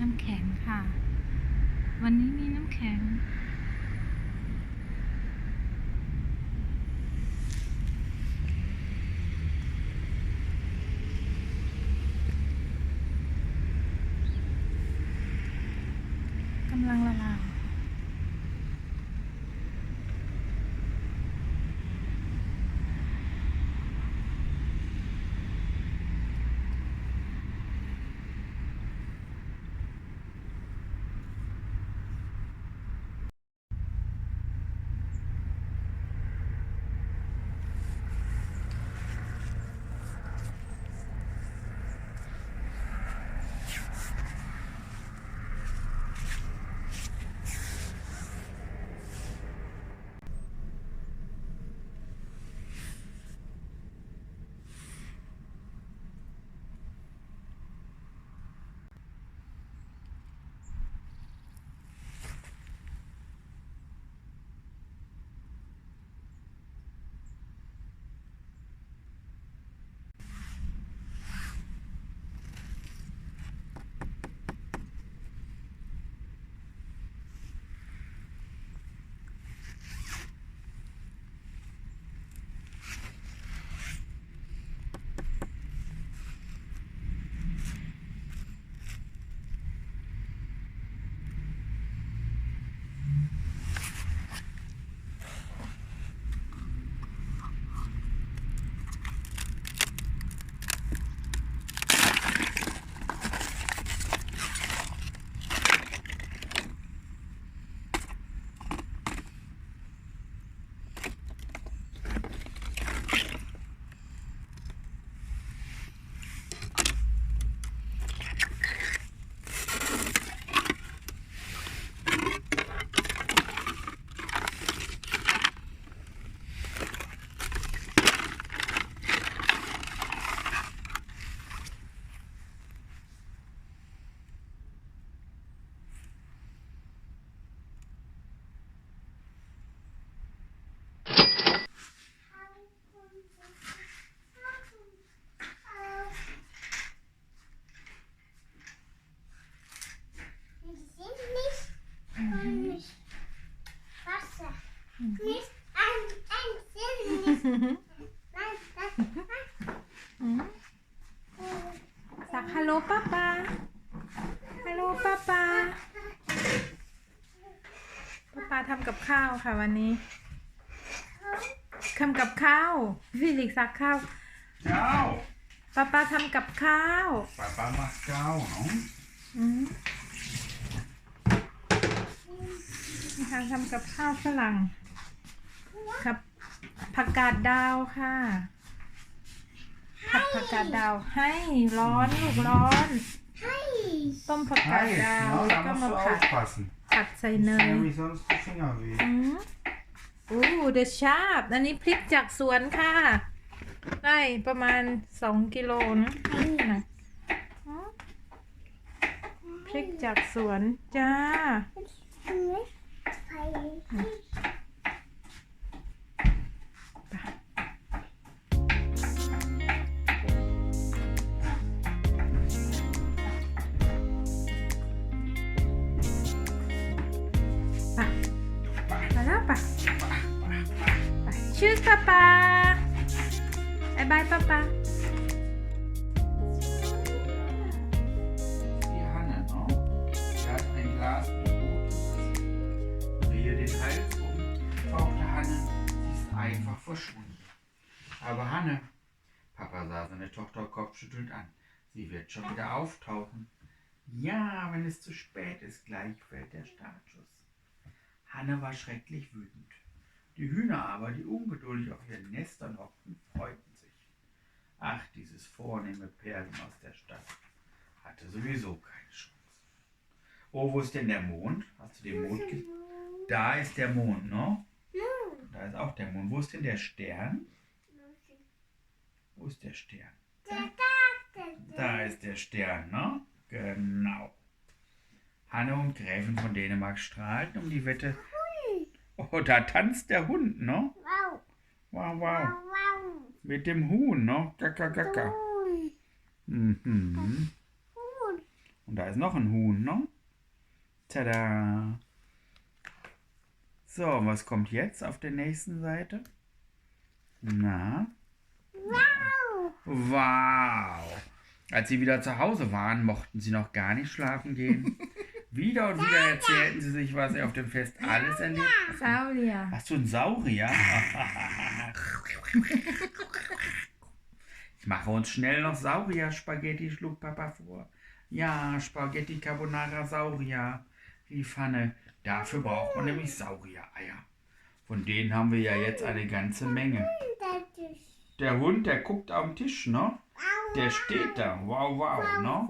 น้ำแข็งค่ะ วันนี้มีน้ำแข็ง ฮัลโหลป้าป้าฮัลโหลป้าป้าป้าป้าทำกับข้าวค่ะวันนี้ทำกับข้าวฟิลิกซักข้าว Gau! ป้าป้าทำกับข้าว Papa macht Gau, ne? อืมนี่ค่ะทำกับข้าวฝรั่งครับผักกาดดาวค่ะ ผัดผักกาดดาวให้ร้อนลูกร้อน Heiß. ต้มผักกาด Heiß, ดาว ne? แล้ว Da ก็ musst มา du ผัด aufpassen. ผัดใส่เนย Nämlich sonst die Finger weh. อืมโอ้เดชาบ อันนี้พริกจากสวนค่ะ ได้ประมาณสองกิโลนะนี่นะอืมพริกจากสวนจ้า Nicht ist, gleich fällt der Startschuss. Hanne war schrecklich wütend. Die Hühner aber, die ungeduldig auf ihren Nestern hockten, freuten sich. Ach, dieses vornehme Pärchen aus der Stadt hatte sowieso keine Chance. Oh, wo ist denn der Mond? Hast du den Mond gesehen? Da ist der Mond, ne? Da ist auch der Mond. Wo ist denn der Stern? Wo ist der Stern? Da ist der Stern, ne? Genau. Hanne und Gräfin von Dänemark strahlten um die Wette. Oh, da tanzt der Hund, ne? Wow. Wow, wow. Mit dem Huhn, ne? Gaga. Huhn. Mhm. Und da ist noch ein Huhn, ne? Tada! So, was kommt jetzt auf der nächsten Seite? Na? Wow. Wow! Als sie wieder zu Hause waren, mochten sie noch gar nicht schlafen gehen. Wieder und wieder erzählten sie sich, was sie auf dem Fest alles erlebt haben. Saurier. Hast du einen Saurier? ich mache uns schnell noch Saurier-Spaghetti, schlug Papa vor. Ja, Spaghetti Carbonara Saurier. Die Pfanne. Dafür braucht man nämlich Saurier-Eier. Von denen haben wir ja jetzt eine ganze Menge. Der Hund, der guckt am Tisch, ne? Der steht da. Wow, wow, ne?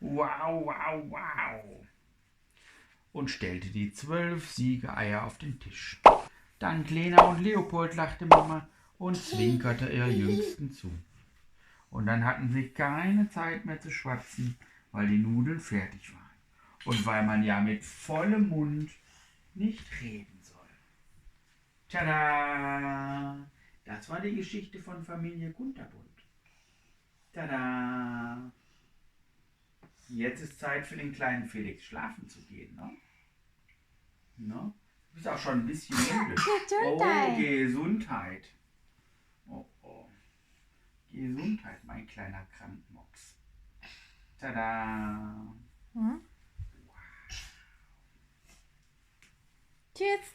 Wow, wow, wow. Und stellte die zwölf Siegeeier auf den Tisch. Dank Lena und Leopold lachte Mama und zwinkerte ihrer Jüngsten zu. Und dann hatten sie keine Zeit mehr zu schwatzen, weil die Nudeln fertig waren. Und weil man ja mit vollem Mund nicht reden soll. Tada! Das war die Geschichte von Familie Kunterbund. Tada! Jetzt ist Zeit für den kleinen Felix schlafen zu gehen, ne? Ne? Du bist auch schon ein bisschen müde. Oh, Gesundheit. Oh, oh. Gesundheit, mein kleiner Krankmops. Tada! หืม Cheers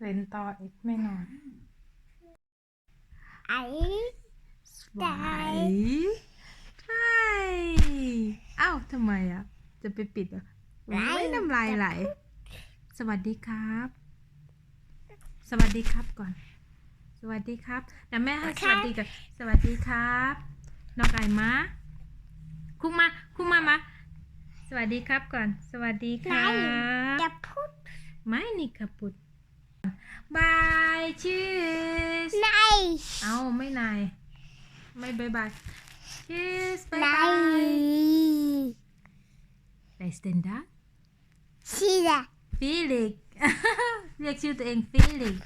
เล่นต่ออีกไม่นอน Ei. สวยใช่อ้าวทำไมอะ จะไปปิดอะไม่น้ำลายไหล สวัสดีครับ สวัสดีครับก่อน สวัสดีครับเดี๋ยวแม่ให้สวัสดีก่อนสวัสดีครับน้องไก่มาคุกมาคุกมามาสวัสดีครับก่อน สวัสดีครับ Der Put. ไม่นี่กระปุด บายชีส Nein. เอาไม่นายไม่บายบายชีสบายบาย Nein. ไปสเตนดา Sida. ฟิลิกเรียกชื่อตัวเองฟิลิก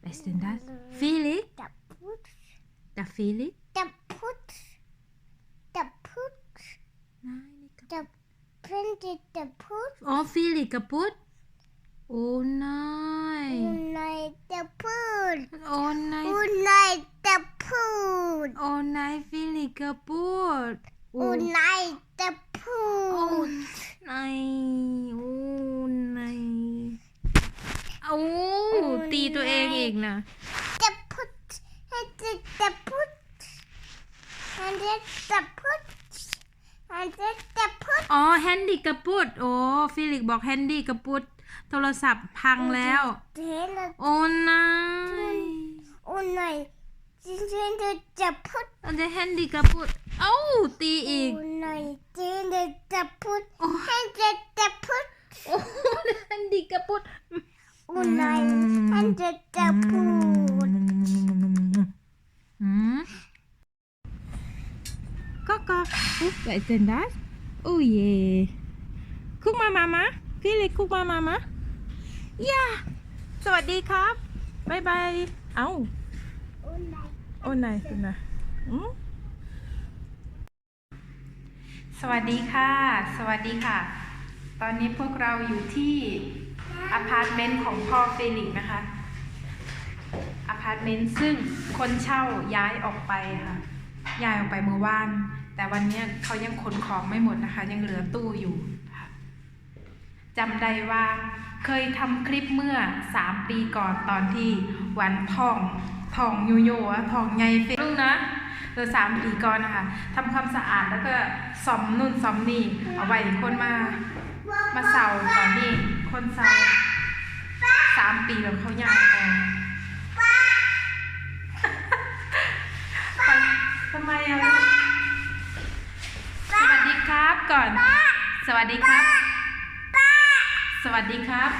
ไปสเตนดาฟิลิก Der Put. แต่ฟิลิก Der Put. Der Put. นายนี่กระ Der Printed der Put. อ๋อฟิลิกกระปุดโอ้นาย Oh nein, der Put. โอ้นาย Oh nein, der Put. โอ้นายฟิลิกกระปุ ดโอ้ Oh nein, der โอ้ Put. นายโอ้นายโอ้ตีตัวเองอีกนะ Der Put. Hätte der Put. Und jetzt der Put. Und jetzt der Put. อ๋อแฮนดี้กระปุดโอ้ฟิลิกบอกแฮนดี้กระปุด โทรศัพท์พังแล้ว Hele. โอ้นาย Oh nein. Sie sind der Put. อันจะแฮนดี้กระปุดเอ้าตีอีก Oh nein. Sie sind der Put. Oh. Hätte der Put. โอ้แฮนดี้กระปุด Oh nein. Hätte der Put. อืมก็ก็อุ๊บไปเซนดัสโอ้เย่คุกมามามาพี่เล็กคุกมามามา ย่าสวัสดีครับบายบายเอ้า Oh nein. โอ้นายคุณนะอืมสวัสดีค่ะ สวัสดีค่ะ ตอนนี้พวกเราอยู่ที่อพาร์ตเมนต์ของพ่อเฟลิกซ์นะคะอพาร์ตเมนต์ซึ่งคนเช่าย้ายออกไปค่ะ ย้ายออกไปเมื่อวาน แต่วันนี้เขายังขนของไม่หมดนะคะ ยังเหลือตู้อยู่จำได้ว่า เคยทำคลิปเมื่อ 3 ปีก่อนตอนที่วันทองทองยูโยอะทองไงเฟลุงนะเออสามปีก่อนนะคะทำความสะอาดแล้วก็ซ่อมนู่นซ่อมนี่เอาไว้คนมา มาเสาตอนนี้ คนเสาสามปีแล้วเขาย้ายออกไปทำไมอะสวัสดีครับก่อน สวัสดีครับ สวัสดีครับ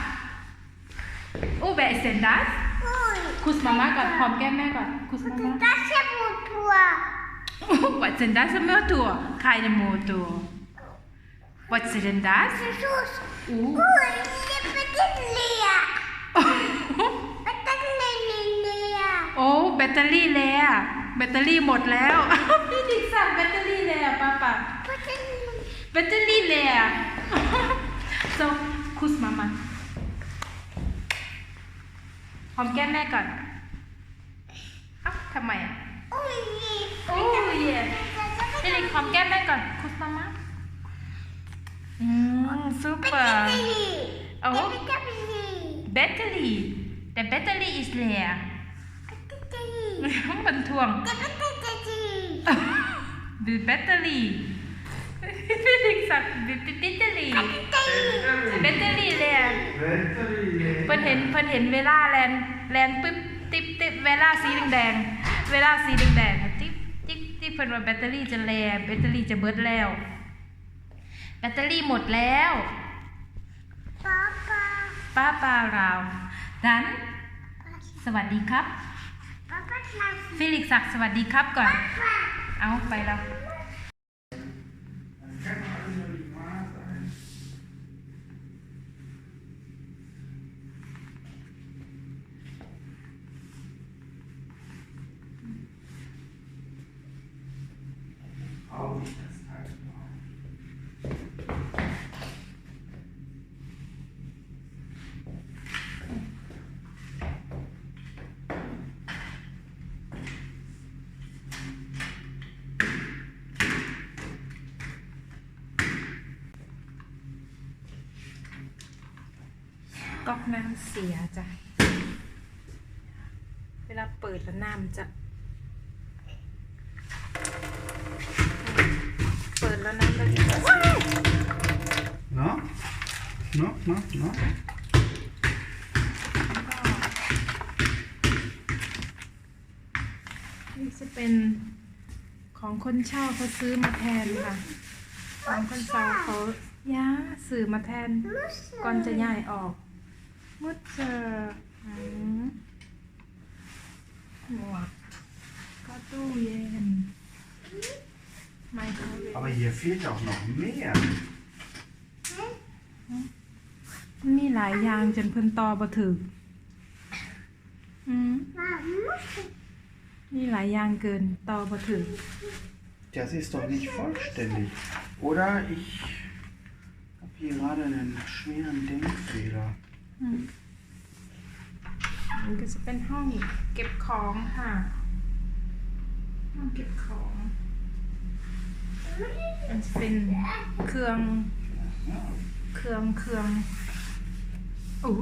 โอ้เบสเซนดัส Ui. คุสมาม่าก่อนหอมแก้มแม่ก่อน คุสมาม่า Das ist ja Motor. Was sind das für Motor? Keine Motor. What's it in that? Jesus. Ooh. Oh, det är väldigt lea. Väldigt lea. โอ้แบตเตอรี่เลยอะแบตเตอรี่หมดแล้ว พี่ดิกสั่งแบตเตอรี่เลยอะป้าป้าแบตเตอรี่เลยอะ so คุสมามาหอมแก้มแม่ก่อนเอ้าทำไมอะ Oj. โอ้ยพี่ดิกหอมแก้มแม่ก่อน คุสมามาอืมซูเปอร์ Väldigt. Oh. Väldigt. แบตเตอรี่แต่แบตเตอรี่ is there มันทวง the battery พี่ดิกสั่ง the battery แบตเตอรี่เลยอะเพิ่นเห็นเพิ่นเห็นเวลาแลนแลนปึ๊บติ๊บติ๊บเวลาสีแดงๆเวลาสีแดงๆอะติ๊บติ๊บติ๊บเพิ่นว่าแบตเตอรี่จะแลแบตเตอรี่จะเบิดแล้ว แบตเตอรี่หมดแล้ว Pappa. ป้าปาเราดันสวัสดีครับ Pappa Klaus. ฟิลิกศักดิ์สวัสดีครับก่อน เอาไปแล้ว ก๊อกน้ำเสียจ้ะ เวลาเปิดแล้วน้ำจะ เปิดแล้วน้ำก็จะ No? No, no, no. นี่จะเป็นของคนเช่าเขาซื้อมาแทนค่ะ ของคนเช่าเขาย้าซื้อมาแทนก่อนจะย้ายออก มุดเจออืมหมวกก็ตู้เย็นไมโครเวฟ Aber hier fehlt auch noch mehr. มันมีหลายอย่างจนเพิ่นต่อบ่ถึกอืมมีหลายอย่างเกินต่อบ่ถึก Das ist doch nicht vollständig. Oder ich habe hier gerade einen schweren Denkfehler. มันก็จะเป็นห้องเก็บของค่ะ ห้องเก็บของ มันจะเป็นเครื่อง เครื่องเครื่องโอ้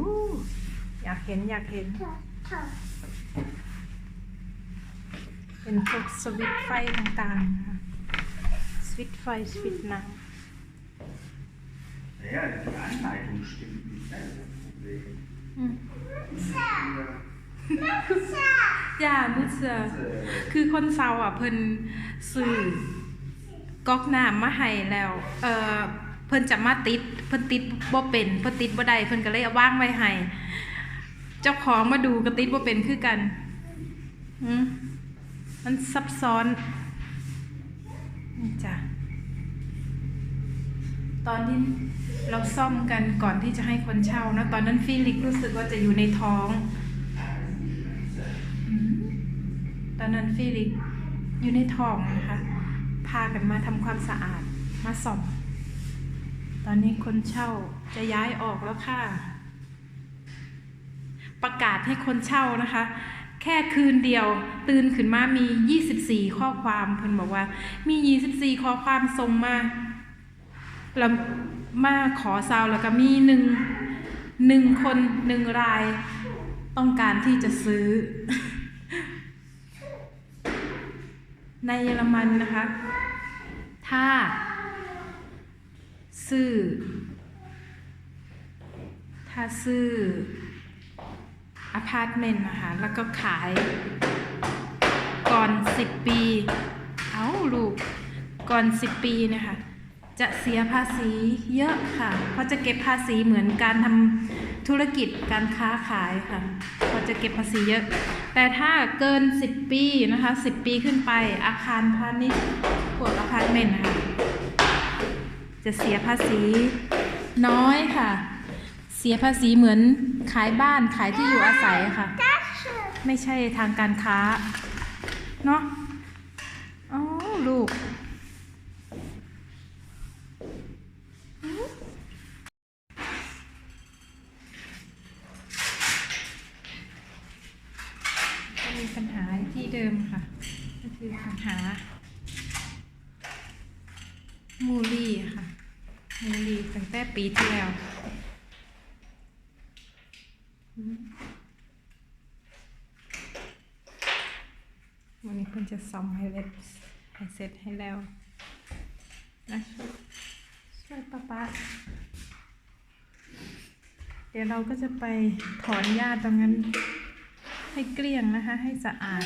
อยากเห็นอยากเห็น เป็นพวกสวิตไฟต่างๆนะคะสวิตไฟสวิตน้ Ja, die Anleitung stimmt nicht. Das ist das Problem. ำอืม Ja. อย่ามุเสือคือคนเซาอะเพิ่นซื้อก๊อกน้ำมาให้แล้ว เออเพิ่นจะมาติด เพิ่นติดบ่เป็น เพิ่นติดบ่ได้ เพิ่นก็เลยเอาวางไว้ให้เจ้าของมาดูก็ติดบ่เป็นคือกัน อืมมันซับซ้อนนี่จ้ะตอนที่ เราซ่อมกันก่อนที่จะให้คนเช่านะ ตอนนั้นฟิลิกรู้สึกว่าจะอยู่ในท้อง ตอนนั้นฟิลิกอยู่ในท้องนะคะ พากันมาทำความสะอาดมาส่อม ตอนนี้คนเช่าจะย้ายออกแล้วค่ะ ประกาศให้คนเช่านะคะแค่คืนเดียวตื่นขึ้นมามี 24 ข้อความเพิ่นบอกว่า มี 24 ข้อความส่งมาแล้ว มาขอซาวแล้วก็มีหนึ่งหนึ่งคนหนึ่งรายต้องการที่จะซื้อ ในเยอรมันนะคะ ถ้า ซื้อ ถ้าซื้ออพาร์ตเมนต์นะคะ แล้วก็ขายก่อน 10 ปี เอาลูก ก่อน 10 ปีนะคะ จะเสียภาษีเยอะค่ะ เพราะจะเก็บภาษีเหมือนการทำธุรกิจการค้าขายค่ะเขาจะเก็บภาษีเยอะ แต่ถ้าเกิน 10 ปีนะคะ 10 ปีขึ้นไปอาคารพาณิชย์พวกอพาร์ตเมนต์นะคะจะเสียภาษีน้อยค่ะ เสียภาษีเหมือนขายบ้านขายที่อยู่อาศัยค่ะ ไม่ใช่ทางการค้า เนาะอ๋อลูก ก็มีปัญหาที่เดิ มค่ะ ก็คือปัญหามูลี่ค่ะมูลี่ตั้งแต่ปีที่แล้วอืมวันนี้เพิ่นจะซ่อมให้เล็บให้เสร็จให้แล้วนะช่วยช่วยป้าป้าเดี๋ยวเราก็จะไปถอนหญ้าตรงนั้นให้เกลี้ยงนะคะ ให้สะอาด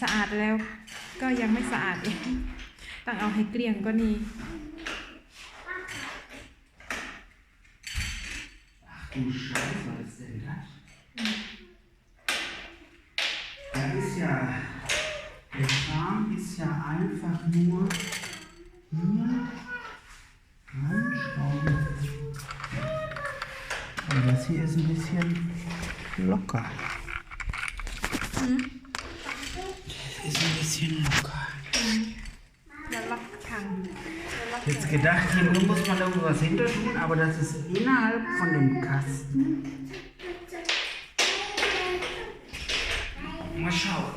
สะอาดแล้วก็ยังไม่สะอาดอีกต้องเอาให้เกลี้ยงก็นี่ Ach du Scheiße, was ist denn das? Da ist ja, der Kram ist ja einfach nur hier reinschrauben. Und das hier ist ein bisschen locker. Gedacht, hier nur muss man irgendwas hinter tun, aber das ist innerhalb von dem Kasten. Mal schauen.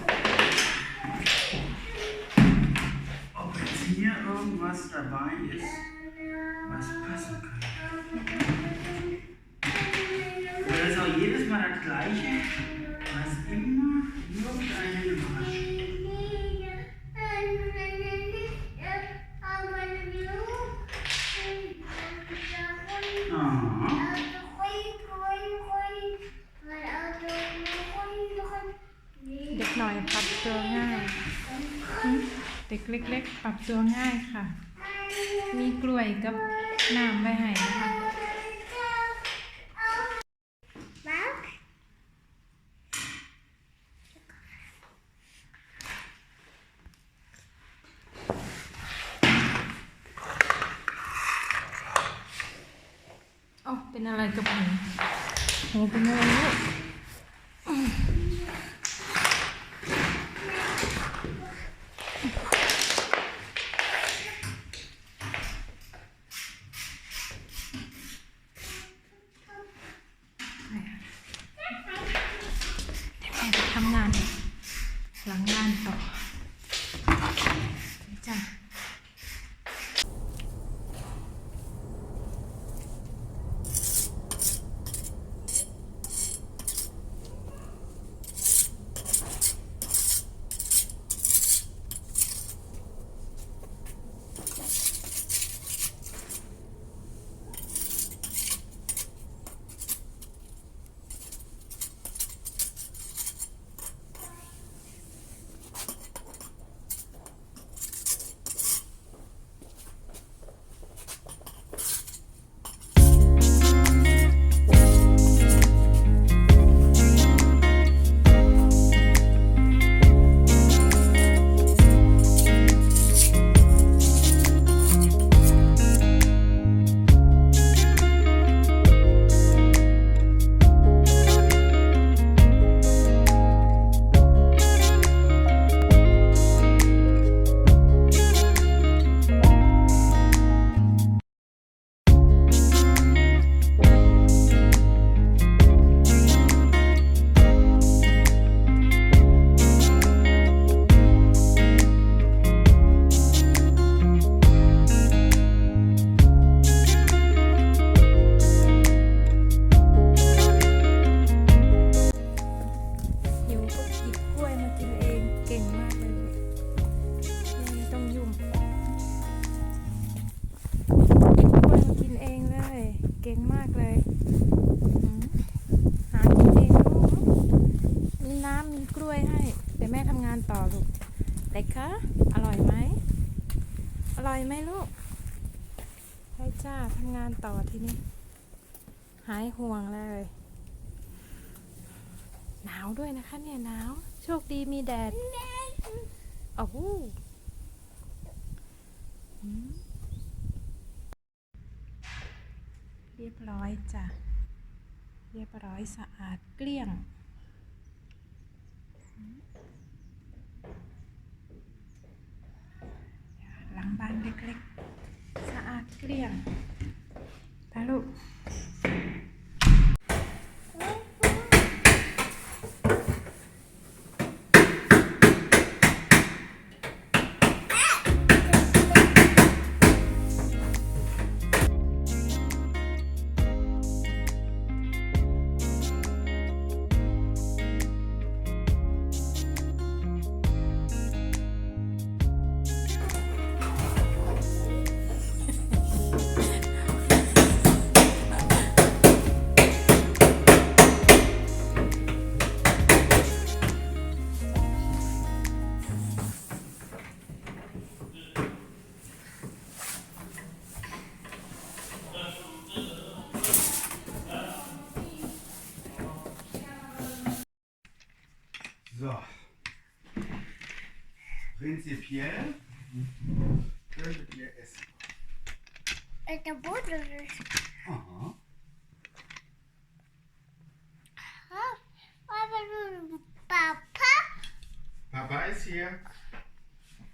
เด็กเล็ก ๆ ปรับตัวง่ายค่ะ มีกล้วยกับน้ำไว้ให้นะคะ อ๋อเป็นอะไรกับหูหูเป็นอะไรลูกไปค่ะเดี๋ยว แอบทำงาน หลังงานต่อ ดี๋ยวแม่ทำงานต่อลูกเด็กคะอร่อยไหมอร่อยไหมลูกใช่จ้าทำงานต่อทีนี้ หายห่วงเลย หนาวด้วยนะคะเนี่ยหนาว โชคดีมีแดดโอ้โหอืมรียบร้อยจ้ะ เรียบร้อยสะอาดเกลี้ยง หลังบ้านเล็กๆ สะอาดเกลี้ยงไปลูก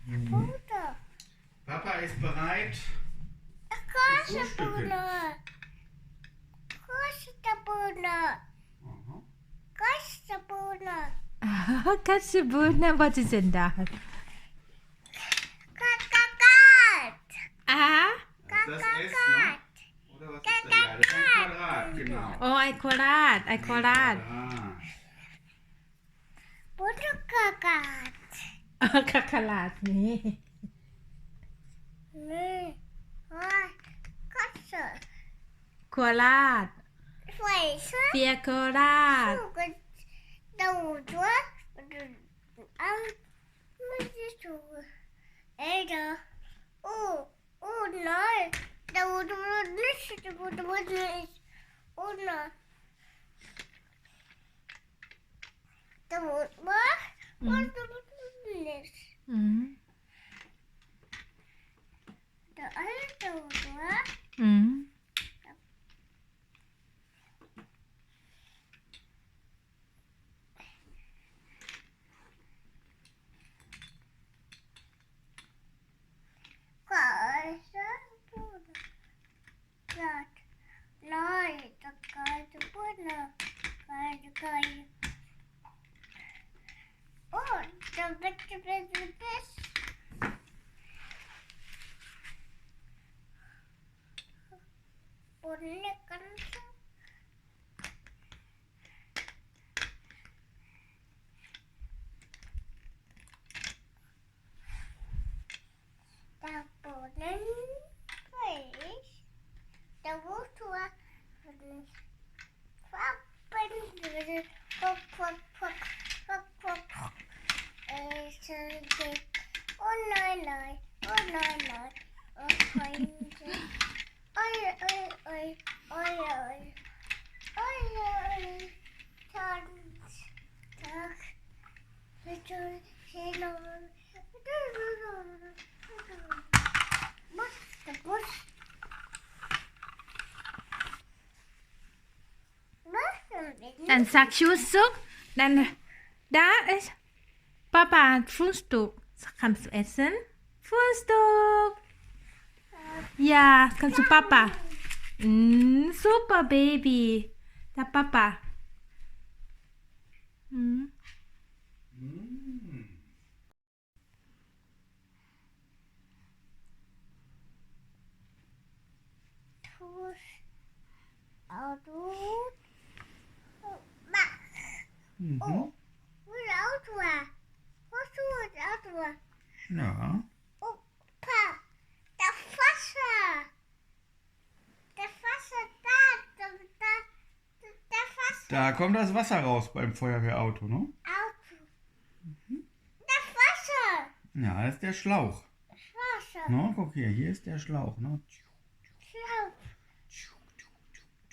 Bruder. Papa ist bereit. Große Frühstücken. Bruder. Große Bruder. Aha. Große Bruder. Katsubuna, what is in that? Kakakat. Ah, Das ist das S, ne? Oder was ist das? Ja, das ist ein Quadrat, genau. oh, ไอโคราชไอโคราช Quadrat. Bruder Kakat. คาคาลาดนี่ Nee. Ah, Katze. โคราช Weiße. เปียโคราช Zoeken. Doodwe. Aan. Moet je zoeken. Ede. Oeh. Oeh, nee. Dat moet we niet zitten. Dat moet we niet. Oeh, nee. Dat moet we. Maar dat moet 这辈子。Beetje. Dann sag Schusuk, dann da ist Papa Frühstück. Kannst du essen? Frühstück. Ja, kannst du Papa? Mm, super Baby. Da Papa. Mm. Mm. Tus. Auto. Ma. Mhm. Oh. Wo ist Auto? Wo ist das Auto? Ja. Oh, Pa. Das Wasser. Das Wasser da. Da, da, das Wasser. Da kommt das Wasser raus beim Feuerwehrauto, ne? Auto. Das Wasser. Ja, das ist der Schlauch. Das Wasser. Ne? Guck hier, hier ist der Schlauch, ne? Schlau.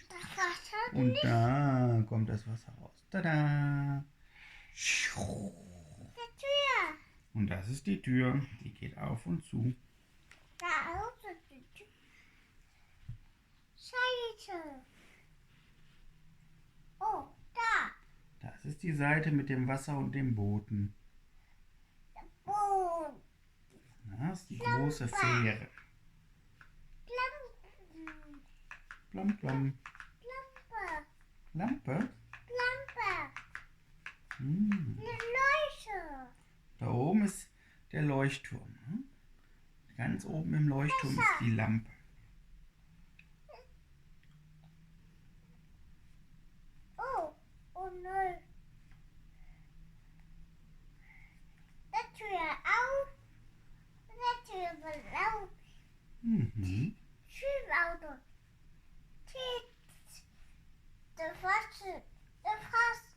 Das Wasser. Und da kommt das Wasser raus. Tada! Die Tür. Und das ist die Tür. Die geht auf und zu. Da Auto. Sei Leute. Oh, da. Das ist die Seite mit dem Wasser und dem Booten. Boot. Das ist die große Fähre. Plam, plam. Lampe. Lampe? Lampe. Hm. Eine Leute. Da oben ist der Leuchtturm. ne? Ganz oben im Leuchtturm ist die Lampe. Oh, oh nein. Tür auf, mhm. der Tür wird auf. Mhm. Schulauto. Der Fahrstuhl, der Fahrstuhl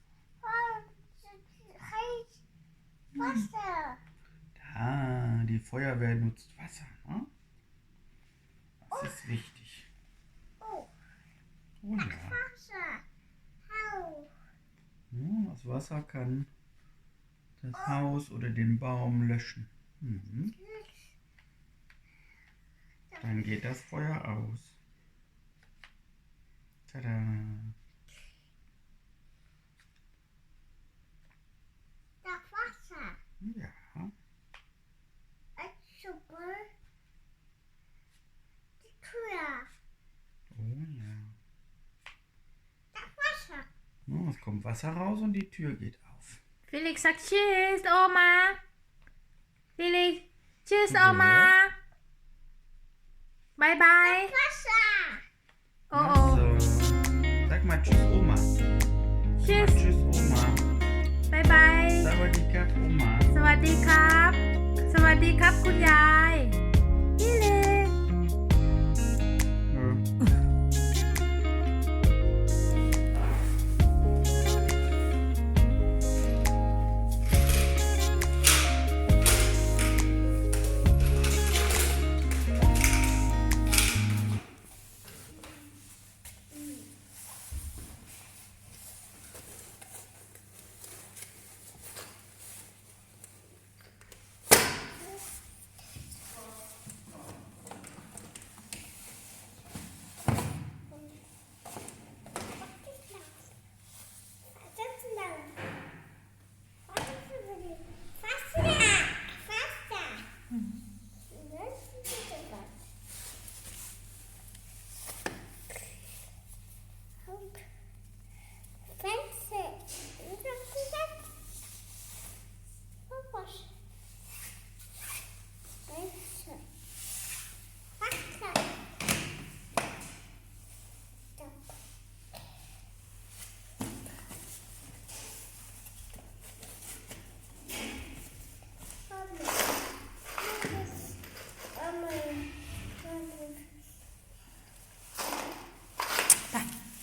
heißt Wasser. Da, die Feuerwehr nutzt Wasser, ne? Das oh. ist wichtig. Oh. Oh ja. Das Wasser. Au. Ja, das Wasser kann das Haus oder den Baum löschen. Mhm. Dann geht das Feuer aus. Tada. Dat Wasser. Ja. Die Tür. Oh ja. Dat Wasser. Ja, Es kommt Wasser raus und die Tür geht auf. Felix sagt Tschüss, Oma. Felix, Tschüss, Ja. Oma. Bye, bye. Wasser. Oh, oh. Also, sag mal Tschüss, Oma. Sag Tschüss. mal Tschüss, Oma. Bye, bye. สวัสดีครับ Oma. สวัสดีครับ สวัสดีครับคุณยาย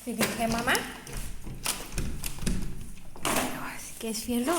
Y dije, mamá, es que es fierro.